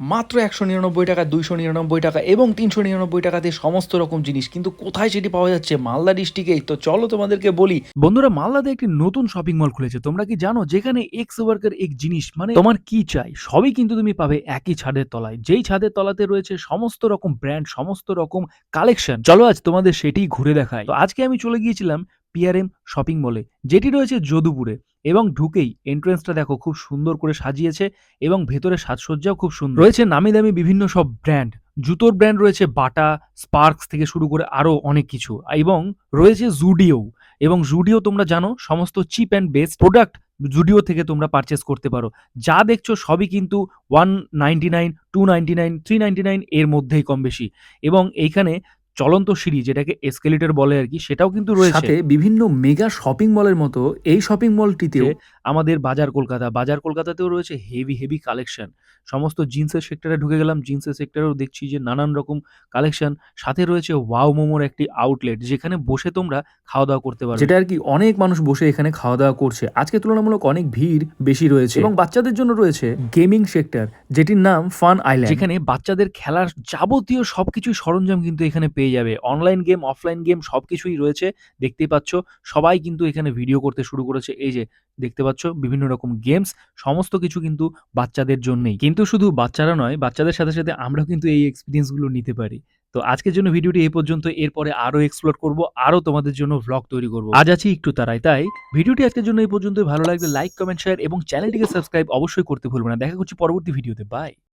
মাত্র একশো নিরানব্বই টাকা, দুইশো নিরানব্বই টাকা এবং তিনশো নিরানব্বই টাকাতে সমস্ত রকম জিনিস। কিন্তু কোথায় সেটি পাওয়া যাচ্ছে? মালদা ডিস্ট্রিক্টেই। তো চলো তোমাদেরকে বলি, বন্ধুরা, মালদাতে একটি নতুন শপিং মল খুলেছে। তোমরা কি জানো? যেখানে এক্স ওয়ার্কের এক জিনিস মানে তোমার কি চাই, সবই কিন্তু তুমি পাবে একই ছাদের তলায়। যেই ছাদের তলাতে রয়েছে সমস্ত রকম ব্র্যান্ড সমস্ত রকম কালেকশন চলো আজ তোমাদের সেটি ঘুরে দেখাই। তো আজকে আমি চলে গিয়েছিলাম পিআরএম শপিং মলে যেটি রয়েছে যদুপুরে এবং ঢুকেই এন্ট্রেন্সটা দেখো খুব সুন্দর করে সাজিয়েছে এবং ভেতরে সাজসজ্জাও খুব সুন্দর। রয়েছে নামি দামি বিভিন্ন সব ব্র্যান্ড জুতোর ব্র্যান্ড রয়েছে বাটা স্পার্কস থেকে শুরু করে আরও অনেক কিছু এবং রয়েছে জুডিও এবং জুডিও তোমরা জানো সমস্ত cheap and best product Zudio থেকে তোমরা পারচেস করতে পারো। যা দেখছ সবই কিন্তু one ninety nine two ninety nine three ninety nine এর মধ্যেই কম বেশি এবং এইখানে চলন্ত সিঁড়ি যেটাকে এসকেলেটর বলে আর কি সেটাও কিন্তু রয়েছে। সাথে বিভিন্ন মেগা শপিং মলের মতো এই শপিং মলটিতেও আমাদের বাজার কলকাতা। বাজার কলকাতাতেও রয়েছে হেভি হেভি কালেকশন সমস্ত জিন্সের সেক্টরে ঢুকে গেলাম। জিন্সের সেক্টরেও দেখছি যে নানান রকম কালেকশন সাথে রয়েছে ওয়াও মোমোর একটি আউটলেট যেখানে বসে তোমরা খাওয়া দাওয়া করতে পারো যেটা আর কি অনেক মানুষ বসে এখানে খাওয়া দাওয়া করছে। আজকে তুলনামূলক অনেক ভিড় বেশি রয়েছে। এবং বাচ্চাদের জন্য রয়েছে গেমিং সেক্টর যেটির নাম ফান আইল্যান্ড যেখানে বাচ্চাদের খেলার যাবতীয় সবকিছু সরঞ্জাম কিন্তু এখানে পেয়ে যাবে। অনলাইন গেম অফলাইন গেম সবকিছুই রয়েছে। দেখতেই পাচ্ছ সবাই কিন্তু এখানে ভিডিও করতে শুরু করেছে। এই যে দেখতে পাচ্ছ? বিভিন্ন রকম গেমস সমস্ত কিছু কিন্তু বাচ্চাদের জন্যই। কিন্তু শুধু বাচ্চারা নয়, বাচ্চাদের সাথে সাথে আমরাও কিন্তু এই এক্সপিরিয়েন্সগুলো নিতে পারি। তো আজকের জন্য ভিডিওটি এই পর্যন্ত, এরপরে আরও এক্সপ্লোর করব, আরও তোমাদের জন্য ভ্লগ তৈরি করব। আজ আছি একটু তারাই, তাই ভিডিওটি আজকের জন্য এই পর্যন্ত ভালো লাগলে লাইক কমেন্ট শেয়ার এবং চ্যানেলটিকে সাবস্ক্রাইব অবশ্যই করতে ভুলবে না। দেখা করছি পরবর্তী ভিডিওতে বাই